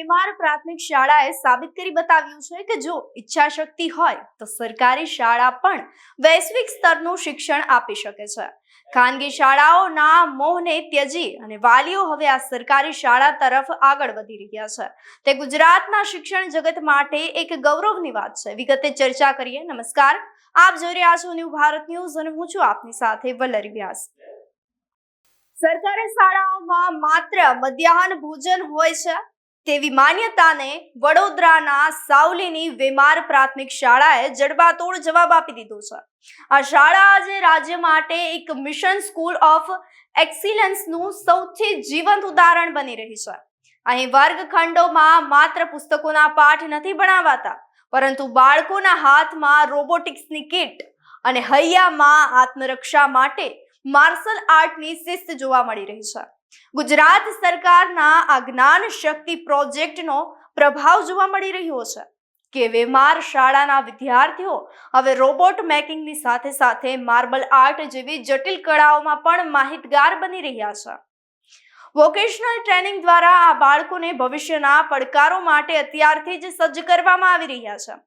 વેમાર પ્રાથમિક શાળાએ સાબિત કરી બતાવ્યું છે કે જો ઈચ્છાશક્તિ હોય તો સરકારી શાળા પણ વૈશ્વિક સ્તરનું શિક્ષણ આપી શકે છે. ખાનગી શાળાઓના મોહને ત્યજી અને વાલીઓ હવે આ સરકારી શાળા તરફ આગળ વધી રહ્યા છે. તે ગુજરાતના શિક્ષણ જગત માટે એક ગૌરવની વાત છે. વિગતે ચર્ચા કરીએ. નમસ્કાર. આપ જોઈ રહ્યા છો ન્યૂ ભારત ન્યૂઝ અને હું છું આપની સાથે વલરી વ્યાસ. સરકારી શાળાઓમાં માત્ર મધ્યાહન ભોજન હોય છે? તેવી માન્યતાને વડોદરાના સાવલીની વેમાર પ્રાથમિક શાળાએ જડબાતોડ જવાબ આપી દીધો છે. આ શાળા આજે રાજ્ય માટે એક મિશન સ્કૂલ ઓફ એક્સિલન્સનું સૌથી જીવંત ઉદાહરણ બની રહી છે. અહીં વર્ગખંડોમાં માત્ર પુસ્તકોના પાઠ નથી ભણાવાતા, પરંતુ બાળકોના હાથમાં રોબોટિક્સની કિટ અને હૈયામાં આત્મરક્ષા માટે માર્શલ આર્ટની શિસ્ત જોવા મળી રહી છે. ગુજરાત સરકારના આ જ્ઞાન શક્તિ પ્રોજેક્ટનો પ્રભાવ જોવા મળી રહ્યો છે કે વેમાર શાળાના વિદ્યાર્થીઓ હવે રોબોટ મેકિંગની સાથે સાથે માર્બલ આર્ટ જેવી જટિલ કળાઓમાં પણ માહિતગાર બની રહ્યા છે. વોકેશનલ ટ્રેનિંગ દ્વારા આ બાળકોને ભવિષ્યના પડકારો માટે અત્યારથી જ સજ્જ કરવામાં આવી રહ્યા છે.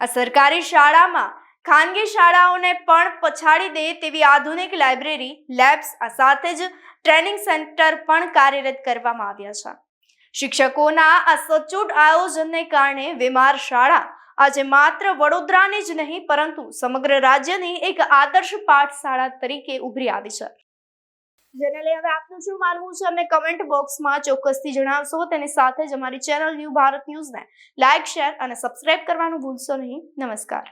આ સરકારી શાળામાં ખાનગી શાળાઓને પણ પછાડી દે તેવી આધુનિક લાઇબ્રેરી, લેબ્સ, આ સાથે જ ટ્રેનિંગ સેન્ટર પણ કાર્યરત કરવામાં આવ્યા છે. શિક્ષકોના આ સચોટ આયોજનને કારણે વિમાર શાળા આજે માત્ર વડોદરાની જ નહીં, પરંતુ સમગ્ર રાજ્યની એક આદર્શ પાઠશાળા તરીકે ઉભરી આવી છે. જેને હવે આપનું શું માનવું છે? અમને કમેન્ટ બોક્સમાં ચોક્કસથી જણાવશો. તેની સાથે જ અમારી ચેનલ ન્યૂ ભારત ન્યૂઝને લાઇક શેર અને સબસ્ક્રાઇબ કરવાનું ભૂલશો નહીં. નમસ્કાર.